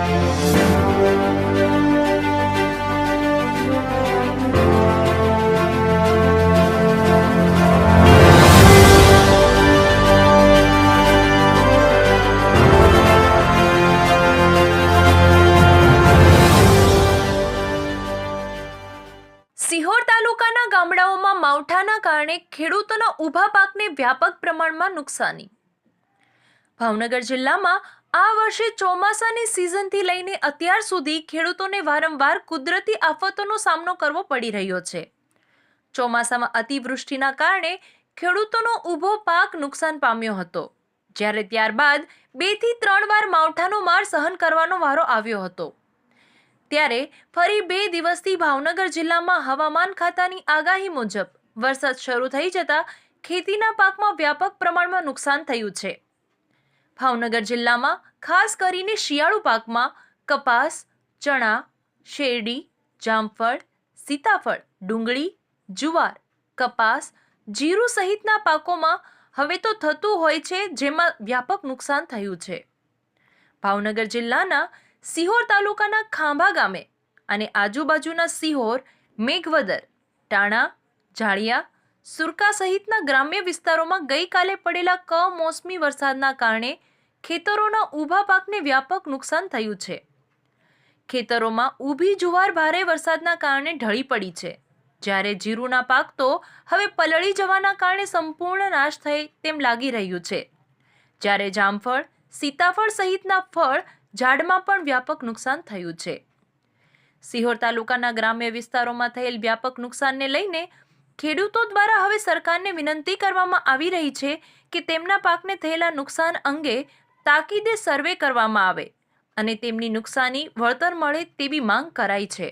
સિહોર તાલુકાના ગામડાઓમાં માવઠાના કારણે ખેડૂતોના ઊભા પાકને વ્યાપક પ્રમાણમાં નુકસાની. ભાવનગર જિલ્લામાં આ વર્ષે ચોમાસાની સિઝનથી લઈને અત્યાર સુધી ખેડૂતોને વારંવાર કુદરતી આફતોનો સામનો કરવો પડી રહ્યો છે. ચોમાસામાં અતિવૃષ્ટિના કારણે ખેડૂતોનો ઊભો પાક નુકસાન પામ્યો હતો, જ્યારે ત્યારબાદ બેથી ત્રણ વાર માવઠાનો માર સહન કરવાનો વારો આવ્યો હતો. ત્યારે ફરી બે દિવસથી ભાવનગર જિલ્લામાં હવામાન ખાતાની આગાહી મુજબ વરસાદ શરૂ થઈ જતા ખેતીના પાકમાં વ્યાપક પ્રમાણમાં નુકસાન થયું છે. ભાવનગર જિલ્લામાં, ખાસ કરીને શિયાળુ પાકમાં, કપાસ, ચણા, શેરડી, જામફળ, સીતાફળ, ડુંગળી, જુવાર, કપાસ, જીરું સહિતના પાકોમાં હવે તો થતું હોય છે જેમાં વ્યાપક નુકસાન થયું છે. ભાવનગર જિલ્લાના સિહોર તાલુકાના ખાંભા ગામે અને આજુબાજુના સિહોર, મેઘવદર, ટાણા જાળિયા સુરકા સહિતના ગ્રામ્ય વિસ્તારોમાં ગઈકાલે પડેલા કમોસમી વરસાદના કારણે ખેતરોના ઊભા પાકને વ્યાપક નુકસાન થયું છે. ખેતરોમાં ઊભી જુવાર ભારે વરસાદના કારણે ઢળી પડી છે. જ્યારે જીરુના પાક તો હવે પલળી જવાના કારણે સંપૂર્ણ નાશ થાય તેમ લાગી રહ્યું છે. જ્યારે જામફળ, સીતાફળ સહિતના ફળ ઝાડમાં પણ વ્યાપક નુકસાન થયું છે. સિહોર તાલુકાના ગ્રામ્ય વિસ્તારોમાં થયેલ વ્યાપક નુકસાનને લઈને ખેડૂતો દ્વારા હવે સરકારને વિનંતી કરવામાં આવી રહી છે કે તેમના પાકને થયેલા નુકસાન અંગે તાકીદે સર્વે કરવામાં આવે અને તેમની નુકસાની વળતર મળે તેવી માંગ કરાઈ છે.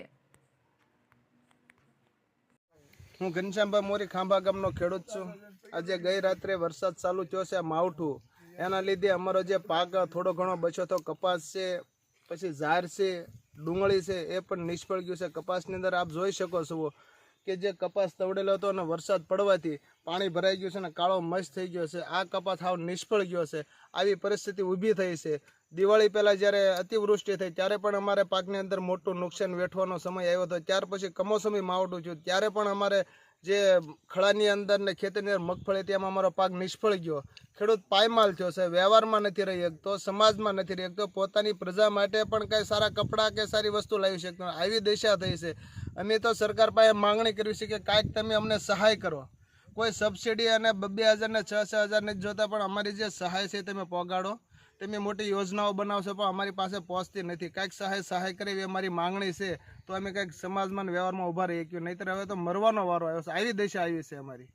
હું ઘનશ્યામભાઈ મોરી ખાંભા ગામનો ખેડૂત છું. આજે ગઈ રાત્રે વરસાદ ચાલુ થયો છે માવઠું. એના લીધે અમારો જે પાક થોડો ઘણો બચ્યો તો કપાસ છે, પછી ઝાર છે, ડુંગળી છે, એ પણ નિષ્ફળ ગયું છે. કપાસની અંદર આપ જોઈ શકો છો કે જે કપાસ તવડેલો હતો અને વરસાદ પડવાથી પાણી ભરાઈ ગયું છે અને કાળો મસ્ત થઈ ગયો છે. આ કપાસ હાવ નિષ્ફળ ગયો છે. આવી પરિસ્થિતિ ઊભી થઈ છે. દિવાળી પહેલાં જ્યારે અતિવૃષ્ટિ થઈ, ત્યારે પણ અમારે પાકની અંદર મોટું નુકસાન વેઠવાનો સમય આવ્યો હતો. ત્યાર પછી કમોસમી માવઠું થયું. ત્યારે પણ અમારે જે ખળાની અંદર ને ખેતરની અંદર મગફળી તેમાં અમારો પાક નિષ્ફળ ગયો. ખેડૂત પાયમાલ થયો છે. વ્યવહારમાં નથી રહી શકતો, સમાજમાં નથી રહી શકતો. પોતાની પ્રજા માટે પણ કાંઈ સારા કપડાં કે સારી વસ્તુ લાવી શકતો આવી દિશા થઈ છે. અમે તો સરકાર પાસે માંગણી કરવી છે કે કાંઈક તમે અમને સહાય કરો. કોઈ સબસિડી અને બે હજાર ને છ છ હજાર નથી જોતા પણ અમારી જે સહાય છે તમે પહોંચાડો તમે મોટી યોજનાઓ બનાવશો પણ અમારી પાસે પહોંચતી નથી. કાંઈક સહાય સહાય કરે એવી અમારી માંગણી છે તો અમે કંઈક સમાજમાં વ્યવહારમાં ઊભા રહી કે નહીંતર હવે તો મરવાનો વારો આવ્યો છે. આવી દિશા આવી છે અમારી.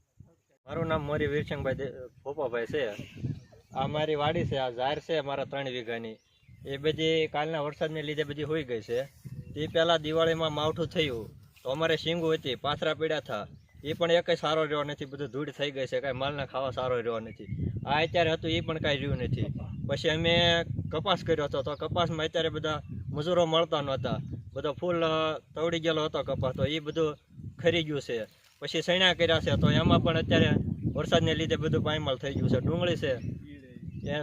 મારું નામ મોરી વીરસિંહભાઈ ભોપાભાઈ છે. આ મારી વાડી છે, આ ઝાર છે મારા ત્રણ વીઘાની. એ બધી કાલના વરસાદને લીધે બધી હોઈ ગઈ છે. તે પહેલાં દિવાળીમાં માવઠું થયું, તો અમારે શીંગું હતી, પાથરા પીડા હતા એ પણ એકય સારો રહ્યો નથી, બધું ધૂળ થઈ ગઈ છે, કાંઈ માલના ખાવા સારો રહ્યો નથી. આ અત્યારે હતું એ પણ કાંઈ રહ્યું નથી. પછી અમે કપાસ કર્યો હતો, તો કપાસમાં અત્યારે બધા મજૂરો મળતા નહોતા. બધો ફૂલ તવડી ગયેલો હતો કપાસ, તો એ બધું ખરી ગયું છે. પછી સૈણા કર્યા છે, તો એમાં પણ અત્યારે વરસાદને લીધે બધું પાયમાલ થઈ ગયું છે. ડુંગળી છે.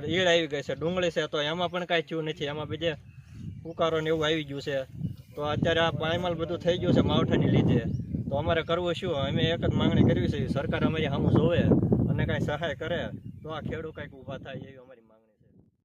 ઈળ આવી ગઈ છે, ડુંગળી છે, તો એમાં પણ કાંઈ થયું નથી. એમાં બધે ઉકારો ને એવું આવી ગયું છે. તો અત્યારે આ પાયમાલ બધું થઈ ગયું છે માવઠાની લીધે. તો અમારે કરવું શું? અમે એક જ માંગણી કરવી છે, સરકાર અમારી સામું જોવે અને કાંઈ સહાય કરે, તો આ ખેડૂત કાંઈક ઊભા થાય એવી